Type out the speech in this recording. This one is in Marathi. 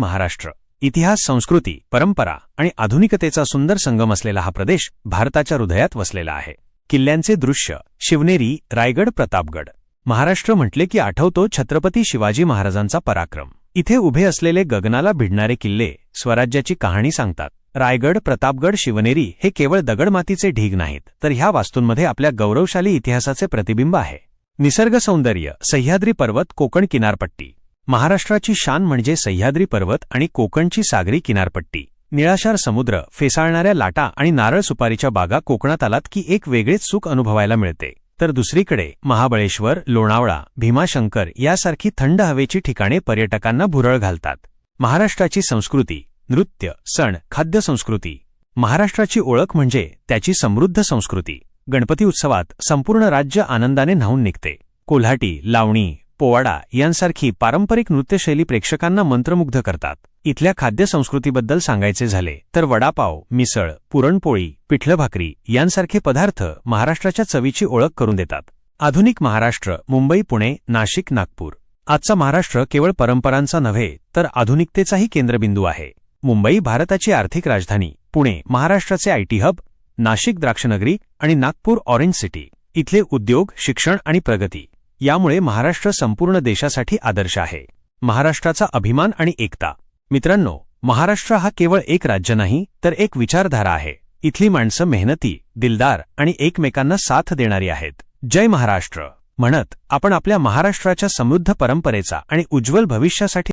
महाराष्ट्र. इतिहास संस्कृती परंपरा आणि आधुनिकतेचा सुंदर संगम असलेला हा प्रदेश भारताच्या हृदयात वसलेला आहे. किल्ल्यांचे दृश्य शिवनेरी रायगड प्रतापगड. महाराष्ट्र म्हटले की आठवतो छत्रपती शिवाजी महाराजांचा पराक्रम. इथे उभे असलेले गगनाला भिडणारे किल्ले स्वराज्याची कहाणी सांगतात. रायगड प्रतापगड शिवनेरी हे केवळ दगडमातीचे ढीग नाहीत तर ह्या वास्तूंमध्ये आपल्या गौरवशाली इतिहासाचे प्रतिबिंब आहे. निसर्ग सौंदर्य सह्याद्री पर्वत कोकण किनारपट्टी. महाराष्ट्राची शान म्हणजे सह्याद्री पर्वत आणि कोकणची सागरी किनारपट्टी. निळाशार समुद्र फेसाळणाऱ्या लाटा आणि नारळ सुपारीच्या बागा कोकणात आलात की एक वेगळेच सुख अनुभवायला मिळते. तर दुसरीकडे महाबळेश्वर लोणावळा भीमाशंकर यासारखी थंड हवेची ठिकाणे पर्यटकांना भुरळ घालतात. महाराष्ट्राची संस्कृती नृत्य सण खाद्य संस्कृती. महाराष्ट्राची ओळख म्हणजे त्याची समृद्ध संस्कृती. गणपती उत्सवात संपूर्ण राज्य आनंदाने न्हावून निघते. कोल्हाटी लावणी पोवाडा यांसारखी पारंपरिक नृत्यशैली प्रेक्षकांना मंत्रमुग्ध करतात. इथल्या खाद्य संस्कृतीबद्दल सांगायचे झाले तर वडापाव मिसळ पुरणपोळी पिठलं भाकरी यांसारखे पदार्थ महाराष्ट्राच्या चवीची ओळख करून देतात. आधुनिक महाराष्ट्र मुंबई पुणे नाशिक नागपूर. आजचा महाराष्ट्र केवळ परंपरांचा नव्हे तर आधुनिकतेचाही केंद्रबिंदू आहे. मुंबई भारताची आर्थिक राजधानी. पुणे महाराष्ट्राचे आयटी हब. नाशिक द्राक्षनगरी आणि नागपूर ऑरेंज सिटी. इथले उद्योग शिक्षण आणि प्रगती. यामुळे महाराष्ट्र संपूर्ण देशासाठी आदर्श आहे. महाराष्ट्राचा अभिमान आणि एकता. मित्रांनो महाराष्ट्र हा केवळ एक राज्य नाही तर एक विचारधारा आहे. इथली माणसं मेहनती दिलदार आणि एकमेकांना साथ देणारी आहेत. जय महाराष्ट्र. म्हणत आपण आपल्या महाराष्ट्राच्या समृद्ध परंपरेचा आणि उज्ज्वल भविष्यासाठी